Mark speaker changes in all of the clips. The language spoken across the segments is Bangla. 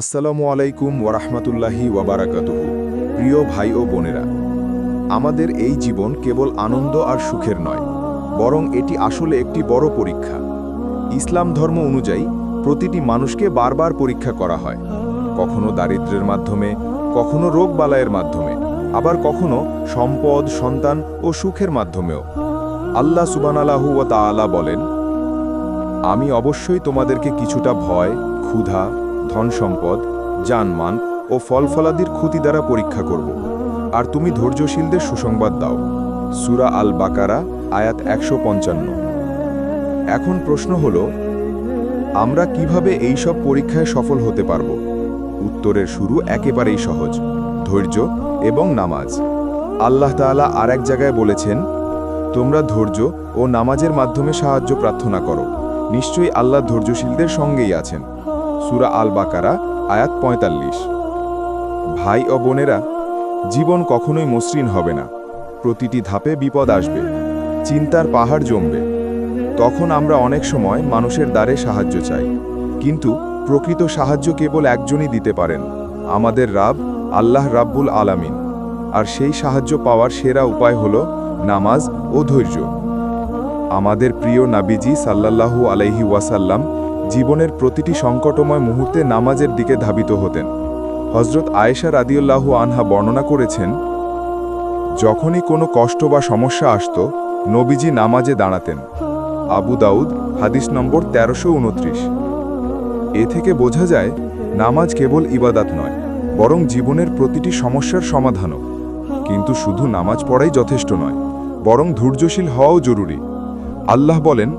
Speaker 1: আসসালামু আলাইকুম ওরহমতুল্লাহি ওয়াবারাকাতুহু। প্রিয় ভাই ও বোনেরা, আমাদের এই জীবন কেবল আনন্দ আর সুখের নয়, বরং এটি আসলে একটি বড় পরীক্ষা। ইসলাম ধর্ম অনুযায়ী প্রতিটি মানুষকে বারবার পরীক্ষা করা হয়, কখনো দারিদ্র্যের মাধ্যমে, কখনো রোগ বালায়ের মাধ্যমে, আবার কখনো সম্পদ, সন্তান ও সুখের মাধ্যমেও। আল্লাহ সুবানালাহু ও তাআলা বলেন, আমি অবশ্যই তোমাদেরকে কিছুটা ভয়, ক্ষুধা ধন সম্পদ, জানমান ও ফলফলাদির ক্ষতি দ্বারা পরীক্ষা করব। আর তুমি ধৈর্যশীলদের সুসংবাদ দাও। সুরা আল বাকারা আয়াত একশো পঞ্চান্ন। এখন প্রশ্ন হল, আমরা কীভাবে এই সব পরীক্ষায় সফল হতে পারব? উত্তরের শুরু একেবারেই সহজ। ধৈর্য এবং নামাজ। আল্লাহ তাআলা আর এক জায়গায় বলেছেন, তোমরা ধৈর্য ও নামাজের মাধ্যমে সাহায্য প্রার্থনা করো। নিশ্চয়ই আল্লাহ ধৈর্যশীলদের সঙ্গেই আছেন। সুরা আল বাকারা আয়াত পঁয়তাল্লিশ। ভাই ও বোনেরা, জীবন কখনোই মসৃণ হবে না। প্রতিটি ধাপে বিপদ আসবে, চিন্তার পাহাড় জমবে। তখন আমরা অনেক সময় মানুষের দ্বারে সাহায্য চাই। কিন্তু প্রকৃত সাহায্য কেবল একজনই দিতে পারেন, আমাদের রাব, আল্লাহ রাব্বুল আলামিন। আর সেই সাহায্য পাওয়ার সেরা উপায় হল নামাজ ও ধৈর্য। আমাদের প্রিয় নাবিজি সাল্লাল্লাহু আলাইহি ওয়াসাল্লাম জীবনের প্রতিটি সংকটময় মুহূর্তে নামাজের দিকে ধাবিত হতেন। হজরত আয়েশা রাদিউল্লাহু আনহা বর্ণনা করেছেন, যখনই কোনো কষ্ট বা সমস্যা আসত, নবীজি নামাজে দাঁড়াতেন। আবু দাউদ, হাদিস নম্বর তেরোশো উনত্রিশ। এ থেকে বোঝা যায়, নামাজ কেবল ইবাদাত নয়, বরং জীবনের প্রতিটি সমস্যার সমাধানও। কিন্তু শুধু নামাজ পড়াই যথেষ্ট নয়, বরং ধৈর্যশীল হওয়াও জরুরি। আল্লাহ বলেন,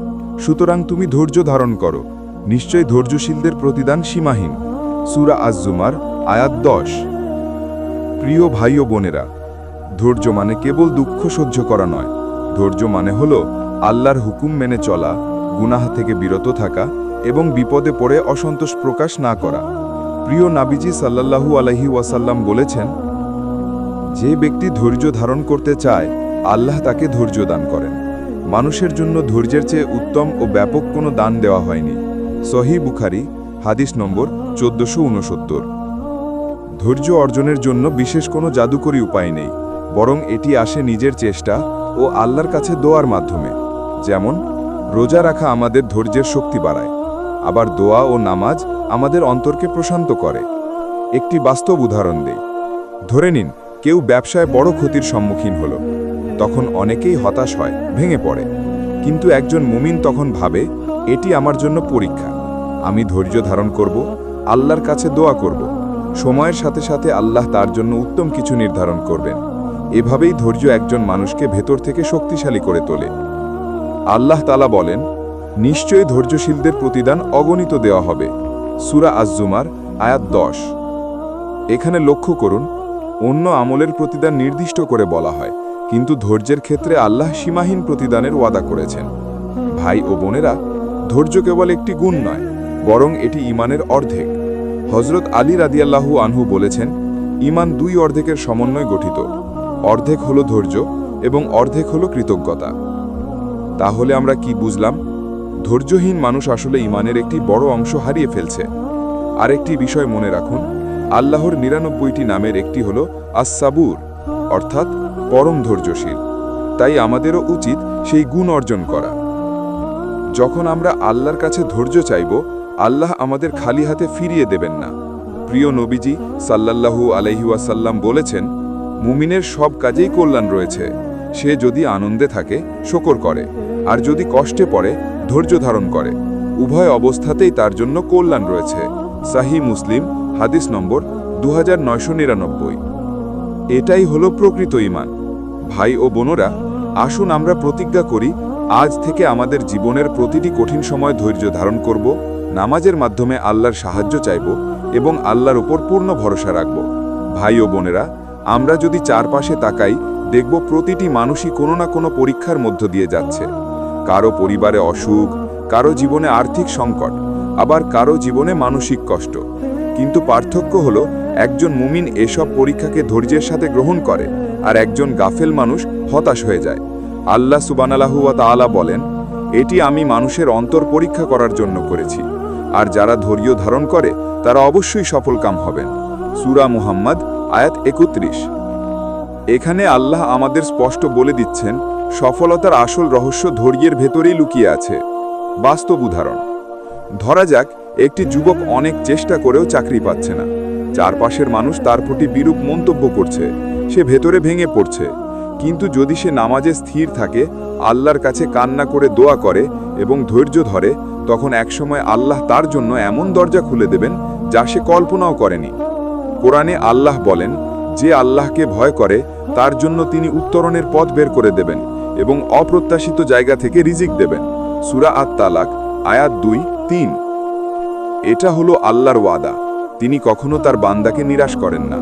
Speaker 1: সুতরাং তুমি ধৈর্য ধারণ করো নিশ্চয় ধৈর্যশীলদের প্রতিদান সীমাহীন। সুরা আজজুমার আয়াত দশ। প্রিয় ভাই ও বোনেরা, ধৈর্য মানে কেবল দুঃখ সহ্য করা নয়। ধৈর্য মানে হল আল্লাহর হুকুম মেনে চলা, গুনাহ থেকে বিরত থাকা এবং বিপদে পড়ে অসন্তোষ প্রকাশ না করা। প্রিয় নাবিজি সাল্লাল্লাহু আলহি ওয়াসাল্লাম বলেছেন, যে ব্যক্তি ধৈর্য ধারণ করতে চায়, আল্লাহ তাকে ধৈর্য দান করেন। মানুষের জন্য ধৈর্যের চেয়ে উত্তম ও ব্যাপক কোনো দান দেওয়া হয়নি। সহি বুখারি, হাদিস নম্বর চোদ্দশো উনসত্তর ধৈর্য অর্জনের জন্য বিশেষ কোনো জাদুকরী উপায় নেই, বরং এটি আসে নিজের চেষ্টা ও আল্লাহর কাছে দোয়ার মাধ্যমে, যেমন, রোজা রাখা আমাদের ধৈর্যের শক্তি বাড়ায়, আবার দোয়া ও নামাজ আমাদের অন্তরকে প্রশান্ত করে। একটি বাস্তব উদাহরণ দেই, ধরে নিন, কেউ ব্যবসায় বড় ক্ষতির সম্মুখীন হলো, তখন অনেকেই হতাশ হয়, ভেঙে পড়ে, কিন্তু একজন মুমিন তখন ভাবে এটি আমার জন্য পরীক্ষা। আমি ধৈর্য ধারণ করব, আল্লাহর কাছে দোয়া করব। সময়ের সাথে সাথে আল্লাহ তার জন্য উত্তম কিছু নির্ধারণ করবেন। এভাবেই ধৈর্য একজন মানুষকে ভেতর থেকে শক্তিশালী করে তোলে। আল্লাহ তালা বলেন, নিশ্চয়ই ধৈর্যশীলদের প্রতিদান অগণিত দেওয়া হবে। সুরা আজজুমার, আয়াত দশ। এখানে লক্ষ্য করুন, অন্য আমলের প্রতিদান নির্দিষ্ট করে বলা হয়, কিন্তু ধৈর্যের ক্ষেত্রে আল্লাহ সীমাহীন প্রতিদানের ওয়াদা করেছেন। ভাই ও বোনেরা ধৈর্য কেবল একটি গুণ নয়, বরং এটি ইমানের অর্ধেক। হজরত আলী রাদিয়াল্লাহু আনহু বলেছেন, ইমান দুই অর্ধেকের সমন্বয় গঠিত। অর্ধেক হলো ধৈর্য এবং অর্ধেক হলো কৃতজ্ঞতা। তাহলে আমরা কি বুঝলাম? ধৈর্যহীন মানুষ আসলে ইমানের একটি বড় অংশ হারিয়ে ফেলছে। আরেকটি বিষয় মনে রাখুন, আল্লাহর নিরানব্বইটি নামের একটি হল আসাবুর অর্থাৎ পরম ধৈর্যশীল। তাই আমাদেরও উচিত সেই গুণ অর্জন করা। যখন আমরা আল্লাহর কাছে ধৈর্য চাইব, আল্লাহ আমাদের খালি হাতে ফিরিয়ে দেবেন না। প্রিয় নবীজি সাল্লাল্লাহু আলহিউসাল্লাম বলেছেন, মুমিনের সব কাজেই কল্যাণ রয়েছে। সে যদি আনন্দে থাকে, শকর করে, আর যদি কষ্টে পড়ে, ধৈর্য ধারণ করে। উভয় অবস্থাতেই তার জন্য কল্যাণ রয়েছে। সাহি মুসলিম, হাদিস নম্বর দু হাজার নয়শো নিরানব্বই। এটাই হলো প্রকৃত ইমান ভাই ও বোনরা, আসুন আমরা প্রতিজ্ঞা করি আজ থেকে আমাদের জীবনের প্রতিটি কঠিন সময় ধৈর্য ধারণ করব, নামাজের মাধ্যমে আল্লাহর সাহায্য চাইব এবং আল্লাহর ওপর পূর্ণ ভরসা রাখব। ভাই ও বোনেরা, আমরা যদি চারপাশে তাকাই, দেখব প্রতিটি মানুষই কোনো না কোনো পরীক্ষার মধ্য দিয়ে যাচ্ছে। কারও পরিবারে অসুখ, কারও জীবনে আর্থিক সংকট, আবার কারও জীবনে মানসিক কষ্ট। কিন্তু পার্থক্য হলো, একজন মুমিন এসব পরীক্ষাকে ধৈর্যের সাথে গ্রহণ করে আর একজন গাফেল মানুষ হতাশ হয়ে যায়। আল্লাহ সুবানালাহুয়া তাআলা বলেন, এটি আমি মানুষের অন্তর পরীক্ষা করার জন্য করেছি।
Speaker 2: আর যারা ধৈর্য ধারণ করে, তারা অবশ্যই সফলকাম হবেন। সুরা মুহাম্মদ, আয়াত একত্রিশ। এখানে আল্লাহ আমাদের স্পষ্ট বলে দিচ্ছেন, সফলতার আসল রহস্য ধৈর্যের ভেতরেই লুকিয়ে আছে। বাস্তব উদাহরণ। ধরা যাক, একটি যুবক অনেক চেষ্টা করেও চাকরি পাচ্ছে না। চারপাশের মানুষ তার প্রতি বিরূপ মন্তব্য করছে। সে ভেতরে ভেঙে পড়ছে। কিন্তু যদি সে নামাজে স্থির থাকে, আল্লাহর কাছে কান্না করে দোয়া করে এবং ধৈর্য ধরে, তখন একসময় আল্লাহ তার জন্য এমন দরজা খুলে দেবেন যা সে কল্পনাও করেনি। কোরআনে আল্লাহ বলেন, যে আল্লাহকে ভয় করে, তার জন্য তিনি উত্তরণের পথ বের করে দেবেন এবং অপ্রত্যাশিত জায়গা থেকে রিজিক দেবেন। সুরা আত তালাক আয়াত দুই, তিন। এটা হলো আল্লাহর ওয়াদা। তিনি কখনো তার বান্দাকে নিরাশ করেন না।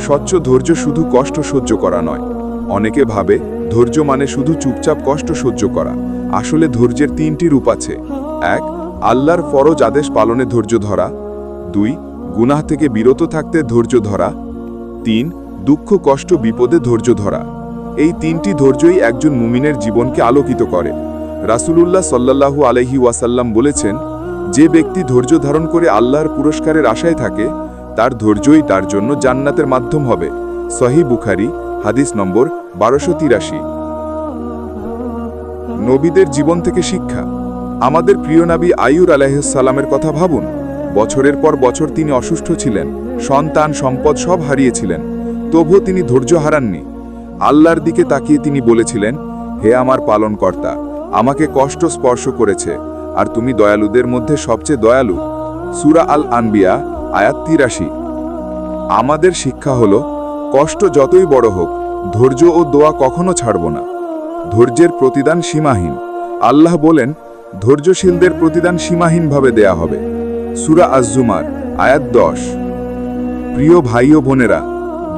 Speaker 2: স্বচ্ছ ধৈর্য শুধু কষ্ট সহ্য করা নয়। অনেকে ভাবে ধৈর্য মানে শুধু চুপচাপ কষ্ট সহ্য করা। আসলে ধৈর্যের তিনটি রূপ আছে। এক, আল্লাহর ফরজ আদেশ পালনে ধৈর্য ধরা। দুই, গুনাহ থেকে বিরত থাকতে ধৈর্য ধরা। তিন, দুঃখ, কষ্ট, বিপদে ধৈর্য ধরা। এই তিনটি ধৈর্যই একজন মুমিনের জীবনকে আলোকিত করে। রাসূলুল্লাহ সাল্লাল্লাহু আলাইহি ওয়াসাল্লাম বলেছেন, যে ব্যক্তি ধৈর্য ধারণ করে আল্লাহর পুরস্কারের আশায় থাকে, তার ধৈর্যই তার জন্য জান্নাতের মাধ্যম হবে। সহি বুখারি হাদিস নম্বর বারোশো তিরাশি। নবীদের জীবন থেকে শিক্ষা। আমাদের প্রিয় নবী আয়ুর আলাইসাল্লামের কথা ভাবুন। বছরের পর বছর তিনি অসুস্থ ছিলেন, সন্তান, সম্পদ সব হারিয়েছিলেন, তবুও তিনি ধৈর্য হারাননি। আল্লাহর দিকে তাকিয়ে তিনি বলেছিলেন, হে আমার পালনকর্তা, আমাকে কষ্ট স্পর্শ করেছে, আর তুমি দয়ালুদের মধ্যে সবচেয়ে দয়ালু। সুরা আল আনবিয়া আয়াত তিরাশি। আমাদের শিক্ষা হলো কষ্ট যতই বড় হোক, ধৈর্য ও দোয়া কখনো ছাড়ব না। ধৈর্যের প্রতিদান সীমাহীন। আল্লাহ বলেন, ধৈর্যশীলদের প্রতিদান সীমাহীনভাবে দেয়া হবে। সুরা আজজুমার, আয়াত দশ। প্রিয় ভাই ও বোনেরা,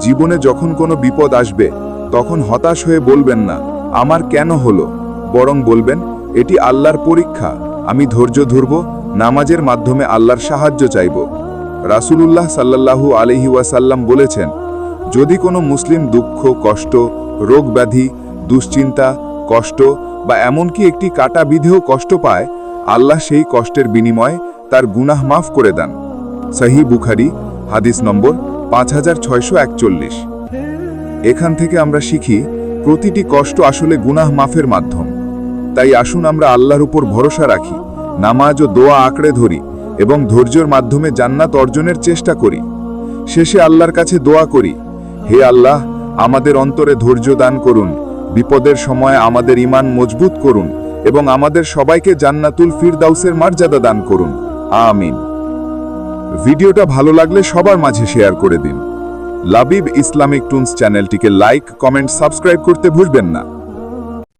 Speaker 2: জীবনে যখন কোনো বিপদ আসবে, তখন হতাশ হয়ে বলবেন না, আমার কেন হলো? বরং বলবেন, এটি আল্লাহর পরীক্ষা। আমি ধৈর্য ধরব, নামাজের মাধ্যমে আল্লাহর সাহায্য চাইব। রাসূলুল্লাহ সাল্লাল্লাহু আলহি বলেছেন যদি কোনো মুসলিম দুঃখ, কষ্ট, রোগ ব্যাধি, দুশ্চিন্তা, কষ্ট বা এমনকি একটি কাটা বিধেও কষ্ট পায়, আল্লাহ সেই কষ্টের বিনিময়ে তার গুনাহ মাফ করে দেন। সাহি বুখারি, হাদিস নম্বর পাঁচ হাজার ছয়শো একচল্লিশ। এখান থেকে আমরা শিখি, প্রতিটি কষ্ট আসলে গুনাহ মাফের মাধ্যম। তাই আসুন আমরা আল্লাহর উপর ভরসা রাখি, নামাজ ও দোয়া আঁকড়ে ধরি এবং ধৈর্যের মাধ্যমে জান্নাত অর্জনের চেষ্টা করি। শেষে আল্লাহর কাছে দোয়া করি হে আল্লাহ, আমাদের অন্তরে ধৈর্য দান করুন, বিপদের সময় আমাদের ইমান মজবুত করুন, এবং আমাদের সবাইকে জান্নাতুল ফিরদাউসের মর্যাদা দান করুন। আমিন। ভিডিওটা ভালো লাগলে সবার মাঝে শেয়ার করে দিন। লাবিব ইসলামিক টুনস চ্যানেলটিকে লাইক, কমেন্ট, সাবস্ক্রাইব করতে ভুলবেন না।